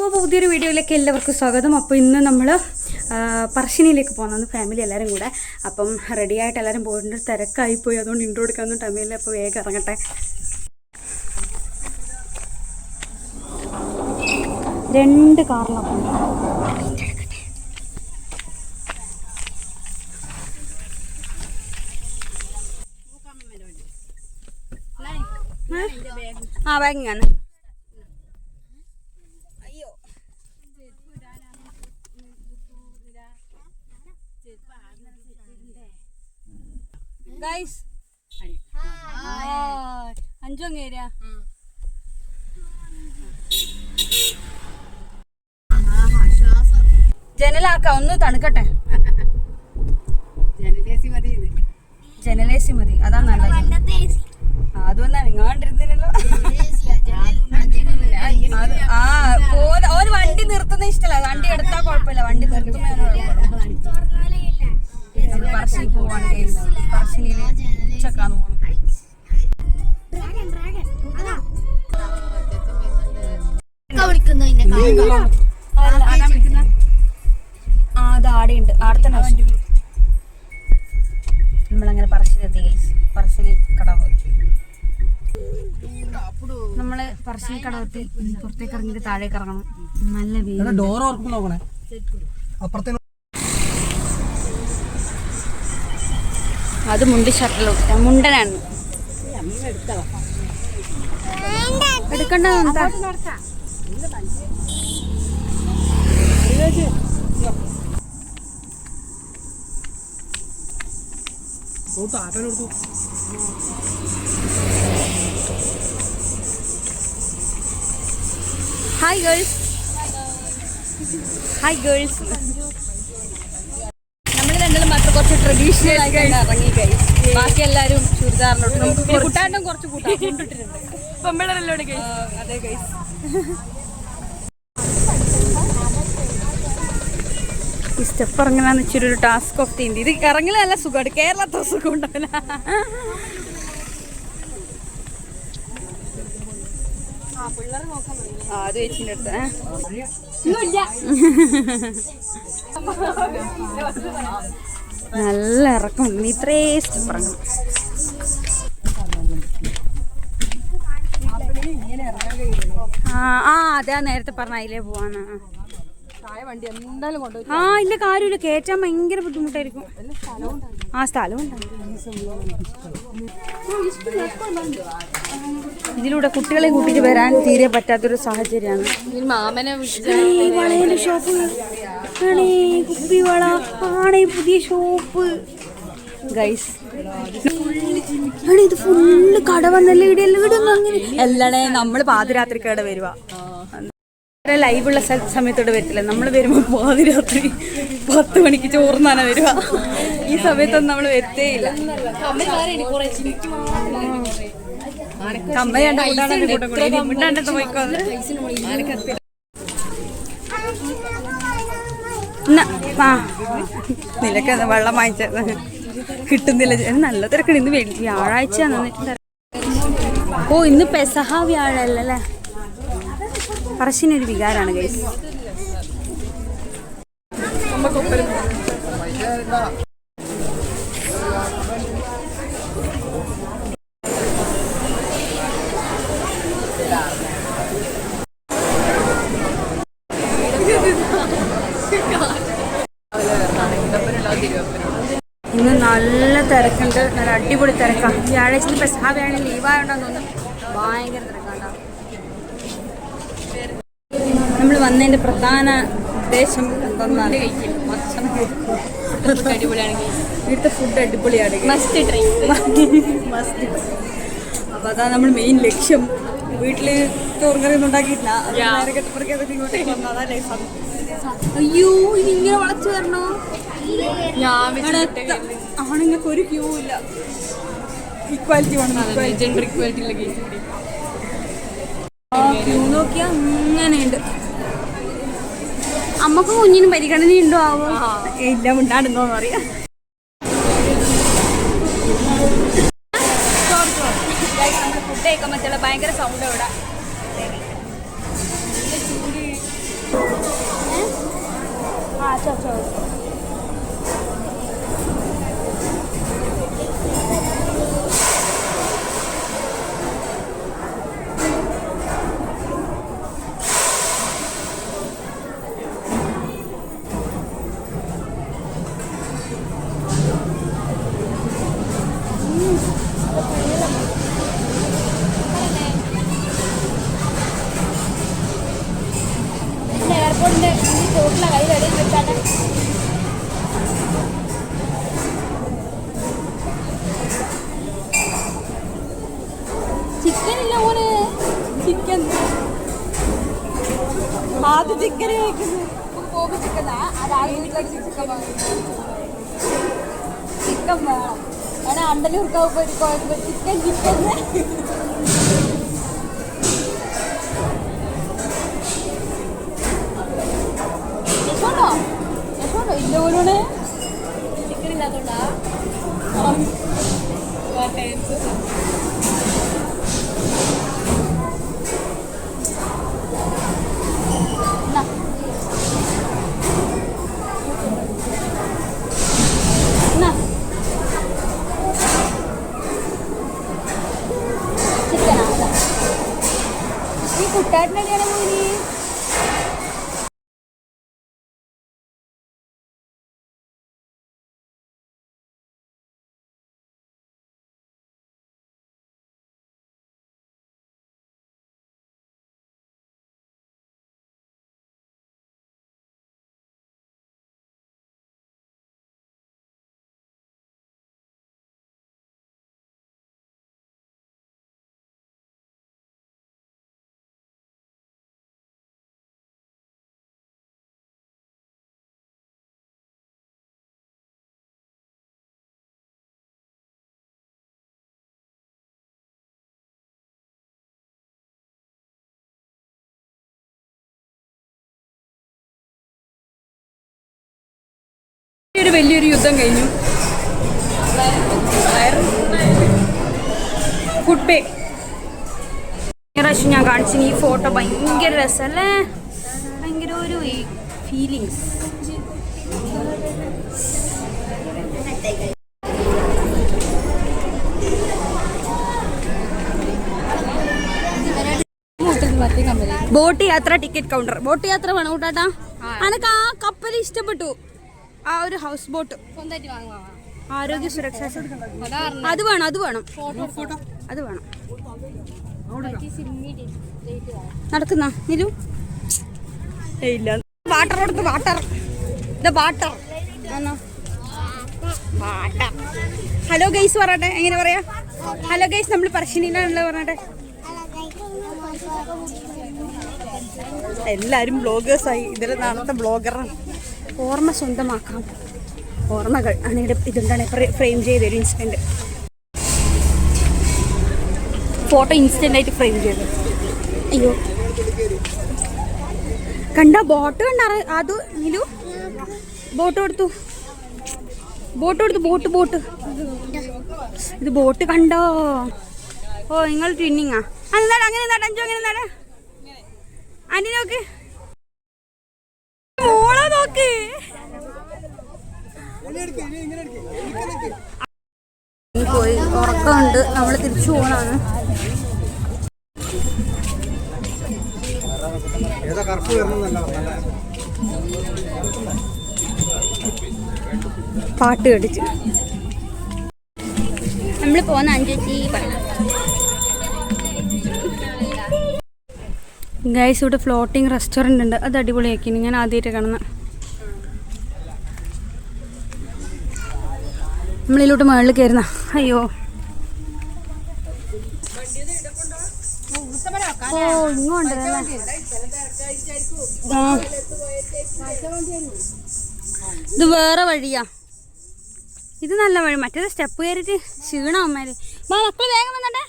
അപ്പോൾ പുതിയൊരു വീഡിയോയിലേക്ക് എല്ലാവർക്കും സ്വാഗതം. അപ്പോൾ ഇന്ന് നമ്മൾ പറശ്ശിനിയിലേക്ക് പോകുന്നത് ഫാമിലി എല്ലാവരും കൂടെ. അപ്പം റെഡി ആയിട്ട് എല്ലാവരും പോയിട്ടുണ്ട്. തിരക്കായി പോയി. അതുകൊണ്ട് ഇൻട്രോ എടുക്കാനൊന്നും ടൈമില്ല അപ്പോൾ വേഗം ഇറങ്ങട്ടെ. രണ്ട് പോകുന്നത് ആ ബാഗിങ്ങാണ്. ഗൈസ് അഞ്ചോ അങ്ങേരാ ജനലാക്ക ഒന്ന് തണുക്കട്ടെ. ജനലേസി മതി. അതാ നല്ലത്. അതൊന്നാ നിങ്ങാണ്ടിരുന്നില്ലല്ലോ ആ ഓര് വണ്ടി നിർത്തുന്ന ഇഷ്ടല്ല. വണ്ടി എടുത്താ കുഴപ്പമില്ല. വണ്ടി നിർത്തുന്നതിനോട് ആ അത് ആടെയുണ്ട് ആടെ തന്നെ. നമ്മളങ്ങനെ പറശ്ശിനെത്തി ഗൈസ് പറശ്ശിനി കടവ് നമ്മൾ പറശ്ശിനി കടവെത്തി പുറത്തേക്ക് ഇറങ്ങിയിട്ട് താഴേക്ക് ഇറങ്ങണം നല്ല ഡോർ നോക്കണേ. അപ്പുറത്തെ അത് മുണ്ടി ഷർട്ടിലോട്ട് മുണ്ടനാണ്. എടുക്കണ്ട എന്താ girls. Hi girls hi girls നമ്മൾ രണ്ടാളും മാത്രം കുറച്ച് ട്രഡീഷണൽ ആയിട്ടാണ് ഇറങ്ങി ഗൈസ് ബാക്കി എല്ലാവരും ചുരിദാറിനോട്ട് നമുക്ക് കൂട്ടാണ്ടും കുറച്ച് കൂട്ടാം. അതെ ഗൈസ് ഈ സ്റ്റെപ്പ് ഇറങ്ങണമെന്ന് ഇച്ചിരി ടാസ്ക് ഓഫ് തീ ഇത് ഇറങ്ങല നല്ല സുഖമാണ് കേരളത്തെ സുഖം ഉണ്ടാവില്ല ആ അത് ചേച്ചിന്റെ അടുത്ത്. ഏ? നല്ല ഇറക്കം. നീ ഇത്രേ സ്റ്റെപ്പ് ഇറങ്ങണം. ആ അതെ നേരത്തെ പറഞ്ഞ അതിലേ പോവാന്ന്. ആ ഇല്ല കാര്യമില്ല. കേറ്റാൻ ഭയങ്കര ബുദ്ധിമുട്ടായിരിക്കും. ആ സ്ഥലം ഇതിലൂടെ കുട്ടികളെ കൂട്ടിയിട്ട് വരാൻ തീരെ പറ്റാത്തൊരു സാഹചര്യമാണ്. ഷോപ്പ്. ആണേ കുപ്പിവള ആണേ പുതിയ ഷോപ്പ്. ഗൈസ് ഇത് ഫുള്ള് കട വന്നല്ലേ? ഇവിടെ എല്ലാം അങ്ങനെ ഒന്നും നമ്മൾ അല്ലടേ നമ്മൾ പാതിരാത്രിക്ക് വരുക ലൈവുള്ള സമയത്തോടെ വരത്തില്ല. നമ്മൾ വരുമ്പോൾ പാതി രാത്രി പത്ത് മണിക്ക് ചോറുന്നാണ് വരിക. ഈ സമയത്തൊന്നും നമ്മൾ വരത്തേയില്ല കമ്മയാണ്ട് അത്. വെള്ളം വാങ്ങിച്ച കിട്ടുന്നില്ല. നല്ല തിരക്കണ്. ഇന്ന് വ്യാഴാഴ്ച ഓ ഇന്ന് പെസഹ വ്യാഴല്ലേ പറശ്ശിനൊരു വികാരമാണ് ഗൈസ് ഇന്ന് നല്ല തിരക്കുണ്ട്. നല്ല അടിപൊളി തിരക്കാണ് വ്യാഴാഴ്ച പെസഹ വ്യാഴ ലീവായോണ്ടെന്ന് തോന്നുന്നു. ഭയങ്കര തിരക്കാണ്ടാവും നമ്മൾ വന്നതിന്റെ പ്രധാന ഉദ്ദേശം എന്തെന്നാണ്? ഭക്ഷണം ഇവിടുത്തെ ഫുഡ് അടിപൊളിയാണ് മസ്റ്റ് ട്രൈ മസ്റ്റ് നമ്മൾ മെയിൻ ലക്ഷ്യം. വീട്ടിൽ ചോറുകറി ഒന്നും ഉണ്ടാക്കിയിട്ടില്ല കെട്ടപ്പുറക്കെ അതൊക്കെ ഇങ്ങോട്ടേക്ക് ലൈഫ് അയ്യോ ഇനി ഇങ്ങനെ വളച്ചു വരണോ? ആണുങ്ങൾക്ക് ഒരു ക്യൂ ഇല്ല. ഇക്വാലിറ്റി വേണം ജെൻഡർ ഇക്വാലിറ്റി ക്യൂ നോക്കിയാ അങ്ങനെയുണ്ട്. അമ്മക്കും കുഞ്ഞിനും പരിഗണന ഉണ്ടോ ആവോ? ഇല്ല മിണ്ടാടുന്നോന്ന് അറിയാം ഭയങ്കര സൗണ്ട് ഇവിടെ. ആ ചോദിച്ചോ ചോട്ടിലെ കൈ ചിക്കൻ ഇല്ല ചിക്കൻ ആദ്യ ചിക്കൻ കഴിക്കുന്നു. പോക്ക് ചിക്കനാ അതാദ്യം ചിക്കൻ ചിക്കൻ വേണം. എടാ അണ്ടലൂർക്കാവ് പോയിട്ട് ചിക്കൻ ചിക്കൻ ഇല്ല പോലൂടെ ചിക്കൻ ഇല്ലാത്തോണ്ടാ. ഈ കുട്ടാട്ടിനടിയാണ് ഒരു വലിയൊരു യുദ്ധം കഴിഞ്ഞു. ഫുഡ് പേ പ്രാവശ്യം ഞാൻ കാണിച്ചു ഈ ഫോട്ടോ ഭയങ്കര രസമല്ലേ ഭയങ്കര ഒരു ഫീലിങ്സ് ബോട്ട് യാത്ര ടിക്കറ്റ് കൗണ്ടർ ബോട്ട് യാത്ര വേണം കൂട്ടാട്ടാ? അനക്ക് ആ കപ്പൽ ഇഷ്ടപ്പെട്ടു. ആ ഒരു ഹൗസ് ബോട്ട് ആരോഗ്യ സുരക്ഷ അതാ വേണം അത് വേണം. അത് വേണം. നടക്കുന്ന? നിലു? ഇല്ല. വാട്ടർ കൊടുത്ത് water. Water. Water. Hello guys പറയട്ടെ എങ്ങനെ പറയാ? ഹലോ ഗൈസ് നമ്മൾ പറശ്ശിനിയിലാണല്ലോ പറഞ്ഞെ എല്ലാരും ബ്ലോഗേഴ്സായി. ഇതിൽ നാളത്തെ ബ്ലോഗറാണ്. ഓർമ്മ സ്വന്തമാക്കാം. ഓർമ്മകൾ അങ്ങനെ ഇതുണ്ടാണ് ഫ്രെയിം ചെയ്ത് ഒരു ഇൻസ്റ്റന്റ് ഫോട്ടോ ഇൻസ്റ്റന്റ് ആയിട്ട് ഫ്രെയിം ചെയ്തു അയ്യോ. കണ്ട ബോട്ട് കണ്ടാറ് അത് നിലു? ബോട്ട് കൊടുത്തു. ബോട്ട് കൊടുത്തു ബോട്ട് ബോട്ട് ഇത് ബോട്ട് കണ്ടോ? ഓ നിങ്ങൾ ട്വിന്നിങ്ങാ അതെന്താടാ അങ്ങനെ എന്താ അഞ്ചു അങ്ങനെ എന്താടാ ആന്റി പോയി. ഉറക്കമുണ്ട്. നമ്മൾ തിരിച്ചു പോകണാണ് ഏതാ കറുപ്പ് പാട്ട് കടിച്ച് നമ്മൾ പോകുന്ന അഞ്ചേച്ചി ഗൈസ് ഇവിടെ ഫ്ലോട്ടിംഗ് റെസ്റ്റോറന്റ് ഉണ്ട്. അത് അടിപൊളിയാക്കി ഞാൻ ആദ്യമായിട്ട് കാണുന്ന. നമ്മളിലോട്ട് മുകളിൽ കയറുന്ന. അയ്യോ. ഇത് വേറെ വഴിയാ. ഇത് നല്ല വഴി. മറ്റേത് സ്റ്റെപ്പ് കയറിയിട്ട് ക്ഷീണം മക്കൾ വേഗം വന്നട്ടെ.